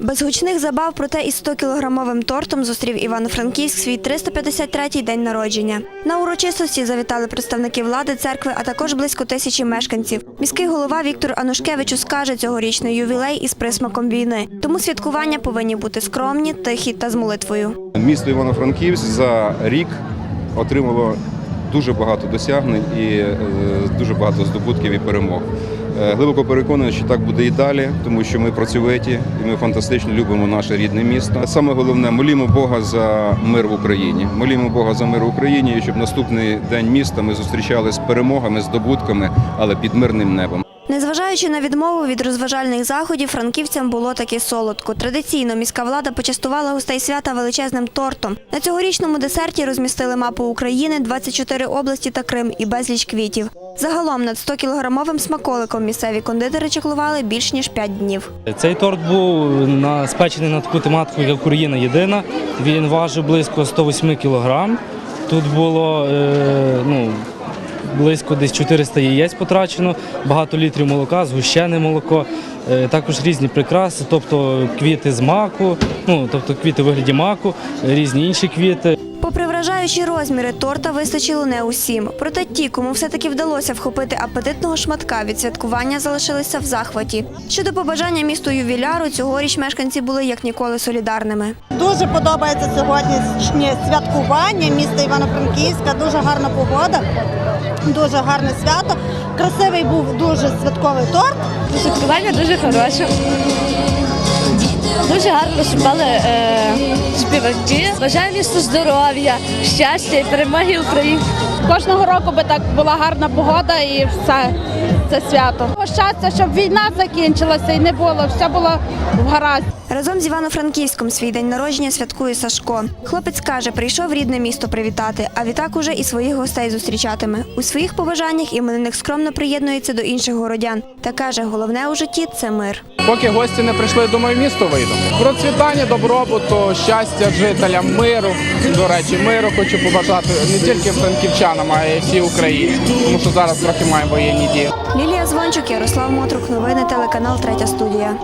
Без гучних забав, проте із 100-кілограмовим тортом зустрів Івано-Франківськ свій 353-й день народження. На урочистості завітали представники влади, церкви, а також близько тисячі мешканців. Міський голова Віктор Анушкевич скаже цьогорічний ювілей із присмаком війни. Тому святкування повинні бути скромні, тихі та з молитвою. Місто Івано-Франківськ за рік отримало дуже багато досягнень і е, дуже багато здобутків і перемог. Е, Глибоко переконаний, що так буде і далі, тому що ми працьовиті і ми фантастично любимо наше рідне місто. Саме головне, молімо Бога за мир в Україні. Молімо Бога за мир в Україні, і щоб наступний день міста ми зустрічали з перемогами, здобутками, але під мирним небом. Незважаючи на відмову від розважальних заходів, франківцям було таки солодко. Традиційно міська влада почастувала гостей свята величезним тортом. На цьогорічному десерті розмістили мапу України, 24 області та Крим і безліч квітів. Загалом над 100-кілограмовим смаколиком місцеві кондитери чеклували більш ніж 5 днів. Цей торт був спечений на таку тематику, як Україна єдина. Він важив близько 108 кілограм. Тут було е, ну, близько десь 400 яєць потрачено, багато літрів молока, згущене молоко, е, також різні прикраси, тобто квіти з маку, ну тобто квіти у вигляді маку, різні інші квіти. Вражаючі розміри, торта вистачило не усім. Проте ті, кому все-таки вдалося вхопити апетитного шматка від святкування, залишилися в захваті. Щодо побажання місту ювіляру, цьогоріч мешканці були як ніколи солідарними. Дуже подобається сьогоднішнє святкування міста Івано-Франківська. Дуже гарна погода, дуже гарне свято. Красивий був дуже святковий торт. Святкування дуже хороше. Дуже гарно виступали е, співаки. Бажаю місту здоров'я, щастя і перемоги України. Кожного року би так була гарна погода і все це свято. Щастя, щоб війна закінчилася і не було, все було в гаразд. Разом з Івано-Франківськом свій день народження святкує Сашко. Хлопець каже, прийшов рідне місто привітати, а відтак уже і своїх гостей зустрічатиме. У своїх побажаннях іменинник скромно приєднується до інших городян та каже, головне у житті це мир. Поки гості не прийшли, думаю, місто вийду. Процвітання, добробуту, щастя жителям, миру. До речі, миру хочу побажати не тільки франківчанам, а й всій Україні. Тому що зараз трохи маємо воєнні дії. Лілія Звончук, Ярослав Мотрук, новини телеканал Третя студія.